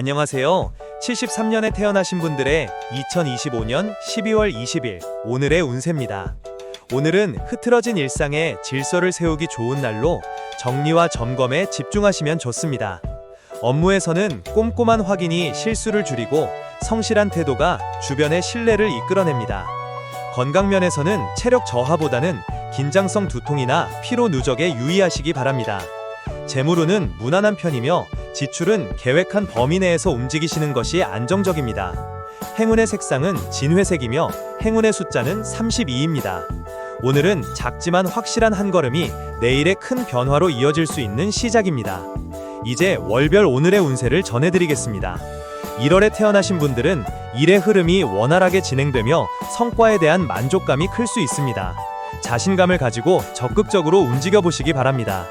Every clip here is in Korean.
안녕하세요. 73년에 태어나신 분들의 2025년 12월 20일 오늘의 운세입니다. 오늘은 흐트러진 일상에 질서를 세우기 좋은 날로 정리와 점검에 집중하시면 좋습니다. 업무에서는 꼼꼼한 확인이 실수를 줄이고 성실한 태도가 주변의 신뢰를 이끌어냅니다. 건강 면에서는 체력 저하보다는 긴장성 두통이나 피로 누적에 유의하시기 바랍니다. 재물운은 무난한 편이며 지출은 계획한 범위 내에서 움직이시는 것이 안정적입니다. 행운의 색상은 진회색이며 행운의 숫자는 32입니다. 오늘은 작지만 확실한 한 걸음이 내일의 큰 변화로 이어질 수 있는 시작입니다. 이제 월별 오늘의 운세를 전해드리겠습니다. 1월에 태어나신 분들은 일의 흐름이 원활하게 진행되며 성과에 대한 만족감이 클 수 있습니다. 자신감을 가지고 적극적으로 움직여 보시기 바랍니다.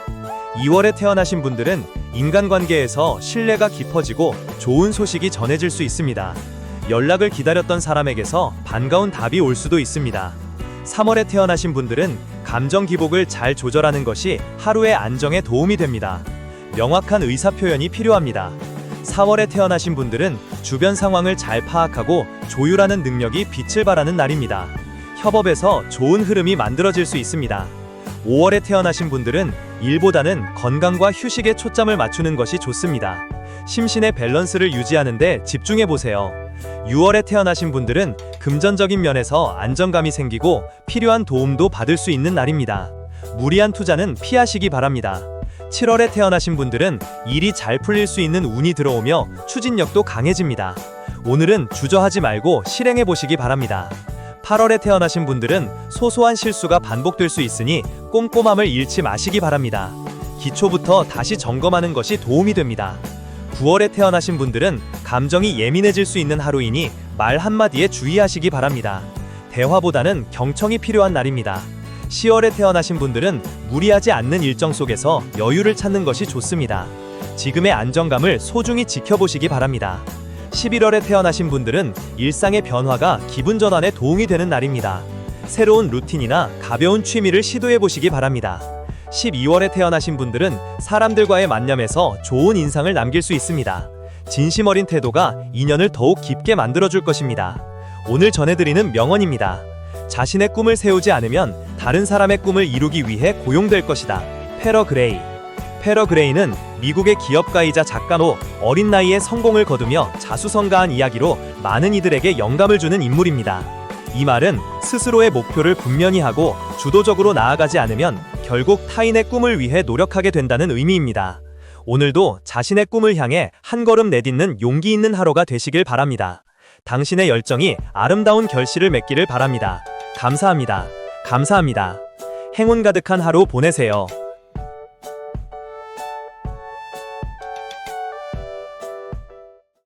2월에 태어나신 분들은 인간관계에서 신뢰가 깊어지고 좋은 소식이 전해질 수 있습니다. 연락을 기다렸던 사람에게서 반가운 답이 올 수도 있습니다. 3월에 태어나신 분들은 감정 기복을 잘 조절하는 것이 하루의 안정에 도움이 됩니다. 명확한 의사 표현이 필요합니다. 4월에 태어나신 분들은 주변 상황을 잘 파악하고 조율하는 능력이 빛을 발하는 날입니다. 협업에서 좋은 흐름이 만들어질 수 있습니다. 5월에 태어나신 분들은 일보다는 건강과 휴식에 초점을 맞추는 것이 좋습니다. 심신의 밸런스를 유지하는데 집중해 보세요. 6월에 태어나신 분들은 금전적인 면에서 안정감이 생기고 필요한 도움도 받을 수 있는 날입니다. 무리한 투자는 피하시기 바랍니다. 7월에 태어나신 분들은 일이 잘 풀릴 수 있는 운이 들어오며 추진력도 강해집니다. 오늘은 주저하지 말고 실행해 보시기 바랍니다. 8월에 태어나신 분들은 소소한 실수가 반복될 수 있으니 꼼꼼함을 잃지 마시기 바랍니다. 기초부터 다시 점검하는 것이 도움이 됩니다. 9월에 태어나신 분들은 감정이 예민해질 수 있는 하루이니 말 한마디에 주의하시기 바랍니다. 대화보다는 경청이 필요한 날입니다. 10월에 태어나신 분들은 무리하지 않는 일정 속에서 여유를 찾는 것이 좋습니다. 지금의 안정감을 소중히 지켜보시기 바랍니다. 11월에 태어나신 분들은 일상의 변화가 기분 전환에 도움이 되는 날입니다. 새로운 루틴이나 가벼운 취미를 시도해 보시기 바랍니다. 12월에 태어나신 분들은 사람들과의 만남에서 좋은 인상을 남길 수 있습니다. 진심 어린 태도가 인연을 더욱 깊게 만들어줄 것입니다. 오늘 전해드리는 명언입니다. 자신의 꿈을 세우지 않으면 다른 사람의 꿈을 이루기 위해 고용될 것이다. 페러 그레이. 페러 그레이는 미국의 기업가이자 작가로 어린 나이에 성공을 거두며 자수성가한 이야기로 많은 이들에게 영감을 주는 인물입니다. 이 말은 스스로의 목표를 분명히 하고 주도적으로 나아가지 않으면 결국 타인의 꿈을 위해 노력하게 된다는 의미입니다. 오늘도 자신의 꿈을 향해 한 걸음 내딛는 용기 있는 하루가 되시길 바랍니다. 당신의 열정이 아름다운 결실을 맺기를 바랍니다. 감사합니다. 감사합니다. 행운 가득한 하루 보내세요.